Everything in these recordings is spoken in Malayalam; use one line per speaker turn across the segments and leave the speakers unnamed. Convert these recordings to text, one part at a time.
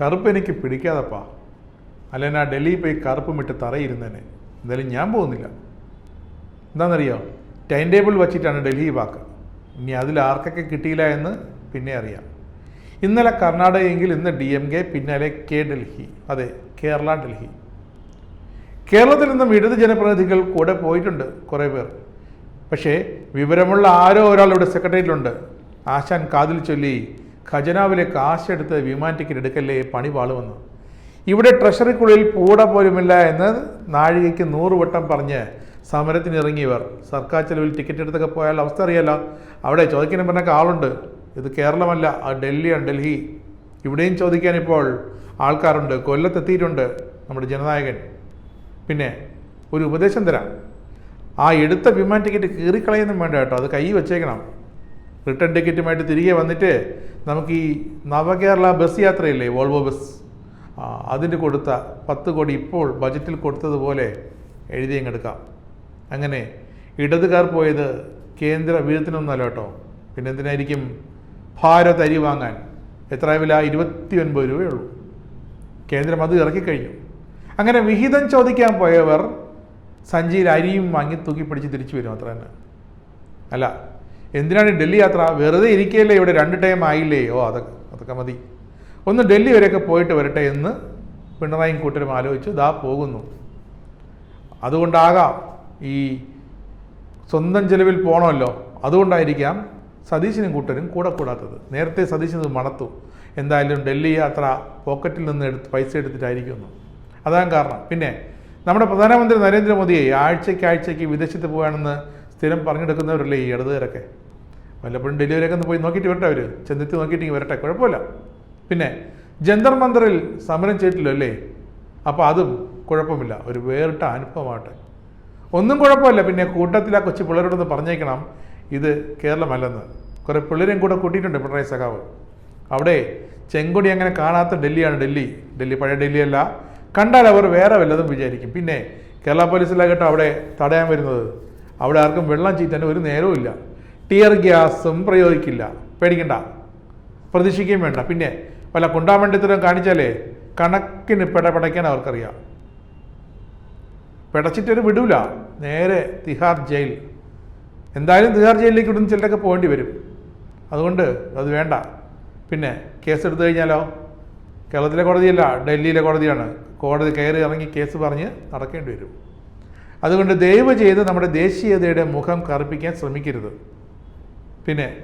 കറുപ്പ് എനിക്ക് പിടിക്കാതപ്പാ. അല്ലെങ്കിൽ ആ ഡൽഹിയിൽ പോയി കറുപ്പ് മിട്ട് തറയിരുന്നേനെ. എന്തായാലും ഞാൻ പോകുന്നില്ല. എന്താണെന്നറിയോ ടൈം ടേബിൾ വച്ചിട്ടാണ് ഡൽഹി വാക്ക്. ഇനി അതിൽ ആർക്കൊക്കെ കിട്ടിയില്ല എന്ന് പിന്നെ അറിയാം. ഇന്നലെ കർണാടകയെങ്കിൽ ഇന്ന് ഡി എം കെ പിന്നാലെ കെ ഡൽഹി. അതെ കേരള ഡൽഹി. കേരളത്തിൽ നിന്നും ഇടത് ജനപ്രതിനിധികൾ കൂടെ പോയിട്ടുണ്ട് കുറേ പേർ. പക്ഷേ വിവരമുള്ള ആരോ ഒരാൾ ഇവിടെ സെക്രട്ടേറിയറ്റിലുണ്ട്. ആശാൻ കാതിൽ ചൊല്ലി ഖജനാവിലെ കാശെടുത്ത് വിമാൻ ടിക്കറ്റ് എടുക്കല്ലേ പണി പാളുമെന്ന് ഇവിടെ ട്രഷറിക്കുള്ളിൽ പൂട പോലുമില്ല എന്ന് നാഴികയ്ക്ക് നൂറ് വട്ടം പറഞ്ഞ് സമരത്തിനിറങ്ങിയവർ. സർക്കാർ ചെലവിൽ ടിക്കറ്റ് എടുത്തൊക്കെ പോയാൽ അവസ്ഥ അറിയാലോ? അവിടെ ചോദിക്കാനും പറഞ്ഞൊക്കെ ആളുണ്ട്. ഇത് കേരളമല്ല ഡൽഹി ഡൽഹിയാണ് ഡൽഹി. ഇവിടെയും ചോദിക്കാൻ ഇപ്പോൾ ആൾക്കാരുണ്ട്. കൊല്ലത്തെത്തിയിട്ടുണ്ട് നമ്മുടെ ജനനായകൻ. പിന്നെ ഒരു ഉപദേശം തരാം. ആ എടുത്ത വിമാൻ ടിക്കറ്റ് കീറിക്കളയൊന്നും വേണ്ട കേട്ടോ. അത് കൈ വെച്ചേക്കണം. റിട്ടേൺ ടിക്കറ്റുമായിട്ട് തിരികെ വന്നിട്ട് നമുക്ക് ഈ നവകേരള ബസ് യാത്രയില്ലേ വോൾവോ ബസ്? അതിന് കൊടുത്ത പത്ത് കോടി ഇപ്പോൾ ബജറ്റിൽ കൊടുത്തതുപോലെ എഴുതിയങ്ങെടുക്കാം അങ്ങനെ ഇടതുകാർ പോയത് കേന്ദ്ര വിഹിതത്തിനൊന്നല്ല കേട്ടോ. പിന്നെ എന്തിനായിരിക്കും ഭാരത് അരി വാങ്ങാൻ. എത്ര വില? ഇരുപത്തി ഒൻപത് രൂപയുള്ളൂ. കേന്ദ്രം അത് ഇറക്കിക്കഴിഞ്ഞു. അങ്ങനെ വിഹിതം ചോദിക്കാൻ പോയവർ സഞ്ചിയിൽ അരിയും വാങ്ങി തൂക്കി പിടിച്ച് തിരിച്ചു വരും അത്ര തന്നെ അല്ല എന്തിനാണ് ഡൽഹി യാത്ര? വെറുതെ ഇരിക്കുകയല്ലേ ഇവിടെ രണ്ട് ടൈം ആയില്ലേ? ഓ അതൊക്കെ അതൊക്കെ മതി. ഒന്ന് ഡൽഹി വരെയൊക്കെ പോയിട്ട് വരട്ടെ എന്ന് പിണറായി കൂട്ടരും ആലോചിച്ചു. ദാ പോകുന്നു. അതുകൊണ്ടാകാം ഈ സ്വന്തം ചെലവിൽ പോകണമല്ലോ അതുകൊണ്ടായിരിക്കാം സതീശനും കൂട്ടരും കൂടെ കൂടാത്തത്. നേരത്തെ സതീശൻ ഇത് മണത്തു. എന്തായാലും ഡൽഹി യാത്ര പോക്കറ്റിൽ നിന്ന് എടുത്ത് പൈസ എടുത്തിട്ടായിരിക്കുന്നു. അതാണ് കാരണം. പിന്നെ നമ്മുടെ പ്രധാനമന്ത്രി നരേന്ദ്രമോദിയെ ആഴ്ചയ്ക്ക് ആഴ്ചയ്ക്ക് വിദേശത്ത് പോകാണെന്ന് സ്ഥിരം പറഞ്ഞെടുക്കുന്നവരല്ലേ ഈ ഇടതുകാരൊക്കെ? വല്ലപ്പോഴും ഡെലിവറിയൊക്കെ ഒന്ന് പോയി നോക്കിയിട്ട് വരട്ടെ അവർ ചെന്നെത്തി നോക്കിയിട്ട് വരട്ടെ കുഴപ്പമില്ല. പിന്നെ ജന്തർ മന്ദറിൽ സമരം ചെയ്തിട്ടില്ല അല്ലേ? അപ്പോൾ അതും കുഴപ്പമില്ല. ഒരു വേറിട്ട അനുഭവമാകട്ടെ. ഒന്നും കുഴപ്പമില്ല. പിന്നെ കൂട്ടത്തിൽ ആ കൊച്ചു പിള്ളേരോടൊന്ന് പറഞ്ഞേക്കണം. ഇത് കേരളമല്ലെന്ന്. കുറേ പിള്ളേരെയും കൂടെ കൂട്ടിയിട്ടുണ്ട് പിണറായി സഖാവ്. അവിടെ ചെങ്കൊടി അങ്ങനെ കാണാത്ത ഡൽഹിയാണ് ഡൽഹി. ഡൽഹി പഴയ ഡൽഹിയല്ല. കണ്ടാൽ അവർ വേറെ വല്ലതും വിചാരിക്കും. പിന്നെ കേരള പോലീസിലാകട്ടെ അവിടെ തടയാൻ വരുന്നത്. അവിടെ ആർക്കും വെള്ളം ചീറ്റാൻ ഒരു നേരവും ഇല്ല. ടിയർ ഗ്യാസും പ്രയോഗിക്കില്ല. പേടിക്കണ്ട. പ്രതീക്ഷിക്കുകയും വേണ്ട. പിന്നെ വല്ല കുണ്ടാമണ്ടിത്തരം കാണിച്ചാലേ കണക്കിന് പെടപടയ്ക്കാൻ അവർക്കറിയാം. പിടച്ചിട്ടൊരു വിടൂല. നേരെ തിഹാർ ജയിൽ. എന്തായാലും തിഹാർ ജയിലിലേക്ക് ഇവിടുന്ന് ചിലരൊക്കെ പോകേണ്ടി വരും. അതുകൊണ്ട് അത് വേണ്ട. പിന്നെ കേസ് എടുത്തു കഴിഞ്ഞാലോ? കേരളത്തിലെ കോടതിയല്ല ഡൽഹിയിലെ കോടതിയാണ്. കോടതി കയറി ഇറങ്ങി കേസ് പറഞ്ഞ് നടക്കേണ്ടി വരും. അതുകൊണ്ട് ദയവ് ചെയ്ത് നമ്മുടെ ദേശീയതയുടെ മുഖം കറുപ്പിക്കാൻ ശ്രമിക്കരുത്. പിന്നെ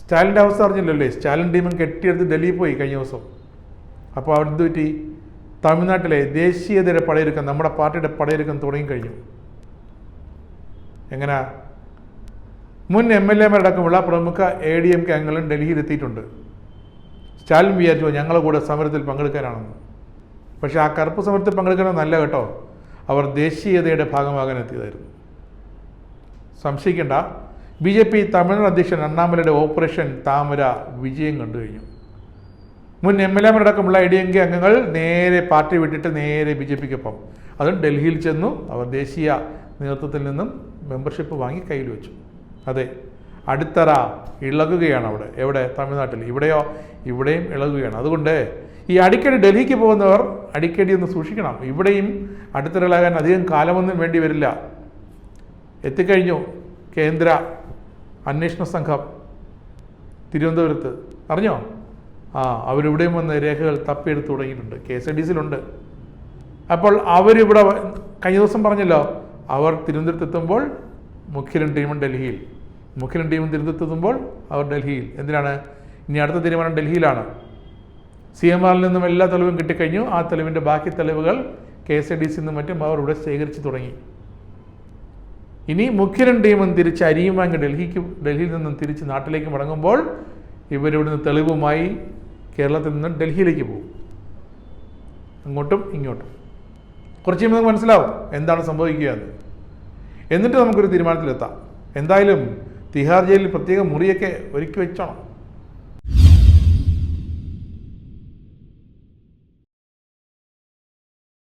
സ്റ്റാലിന്റെ അവസ്ഥ അറിഞ്ഞില്ലല്ലേ? സ്റ്റാലിൻ ടീമും കെട്ടിയെടുത്ത് ഡൽഹിയിൽ പോയി കഴിഞ്ഞ ദിവസം. അപ്പോൾ അവിടെ പറ്റി? തമിഴ്നാട്ടിലെ ദേശീയതയുടെ പടയൊരുക്കം നമ്മുടെ പാർട്ടിയുടെ പടയൊരുക്കം തുടങ്ങിക്കഴിഞ്ഞു എങ്ങനെ? മുൻ എം എൽ എമാരടക്കമുള്ള പ്രമുഖ എ ഡി എം കെ അംഗങ്ങളും ഡൽഹിയിലെത്തിയിട്ടുണ്ട് സ്റ്റാലിൻ വിചാരിച്ചു ഞങ്ങളുടെ കൂടെ സമരത്തിൽ പങ്കെടുക്കാനാണെന്ന്. പക്ഷേ ആ കറുപ്പ് സമരത്തിൽ പങ്കെടുക്കണമെന്നല്ല കേട്ടോ. അവർ ദേശീയതയുടെ ഭാഗമാകാൻ എത്തിയതായിരുന്നു. സംശയിക്കേണ്ട. ബി ജെ പി തമിഴ്നാട് അധ്യക്ഷൻ അണ്ണാമലയുടെ ഓപ്പറേഷൻ താമര വിജയം കണ്ടു കഴിഞ്ഞു. മുൻ എം എൽ എമാരടക്കമുള്ള ഐ ഡി എം കെ അംഗങ്ങൾ നേരെ പാർട്ടി വിട്ടിട്ട് നേരെ ബി ജെ പിക്കൊപ്പം അതും ഡൽഹിയിൽ ചെന്നു. അവർ ദേശീയ നേതൃത്വത്തിൽ നിന്നും മെമ്പർഷിപ്പ് വാങ്ങി കയ്യിൽ വെച്ചു. അതെ അടിത്തറ ഇളകുകയാണ് അവിടെ. എവിടെ? തമിഴ്നാട്ടിൽ. ഇവിടെയോ? ഇവിടെയും ഇളകുകയാണ്. അതുകൊണ്ട് ഈ അടിക്കടി ഡൽഹിക്ക് പോകുന്നവർ അടിക്കടി ഒന്ന് സൂക്ഷിക്കണം. ഇവിടെയും അടുത്തിടലാകാൻ അധികം കാലമൊന്നും വേണ്ടി വരില്ല. എത്തിക്കഴിഞ്ഞു കേന്ദ്ര അന്വേഷണ സംഘം തിരുവനന്തപുരത്ത്. അറിഞ്ഞോ? ആ അവരിവിടെയും വന്ന് രേഖകൾ തപ്പിയെടുത്ത് തുടങ്ങിയിട്ടുണ്ട്. കെ എസ് ഐ ഡി സിയിലുണ്ട്. അപ്പോൾ അവരിവിടെ കഴിഞ്ഞ ദിവസം പറഞ്ഞല്ലോ അവർ തിരുവനന്തപുരത്ത് എത്തുമ്പോൾ മുഖ്യലും ടീമും ഡൽഹിയിൽ. മുഖ്യലും ടീമും തിരുവനന്തപുരത്ത് എത്തുമ്പോൾ അവർ ഡൽഹിയിൽ. എന്തിനാണ്? ഇനി അടുത്ത തീരുമാനം ഡൽഹിയിലാണ്. സി എം ആറിൽ നിന്നും എല്ലാ തെളിവും കിട്ടിക്കഴിഞ്ഞു. ആ തെളിവിന്റെ ബാക്കി തെളിവുകൾ K S I D C നിന്നും മറ്റും അവർ ഇവിടെ ശേഖരിച്ചു തുടങ്ങി. ഇനി മുഖ്യരണ്ടിയും ടീമും തിരിച്ച് ഡൽഹിക്ക് ഡൽഹിയിൽ നിന്നും തിരിച്ച് നാട്ടിലേക്ക് മടങ്ങുമ്പോൾ ഇവരിവിടുന്ന് തെളിവുമായി കേരളത്തിൽ നിന്ന് ഡൽഹിയിലേക്ക് പോകും. അങ്ങോട്ടും ഇങ്ങോട്ടും. കുറച്ച് നമുക്ക് മനസ്സിലാവും എന്താണ് സംഭവിക്കുക എന്ന്. എന്നിട്ട് നമുക്കൊരു തീരുമാനത്തിലെത്താം. എന്തായാലും തിഹാർ ജയിലിൽ പ്രത്യേക മുറിയൊക്കെ ഒരുക്കി വെച്ചോണം.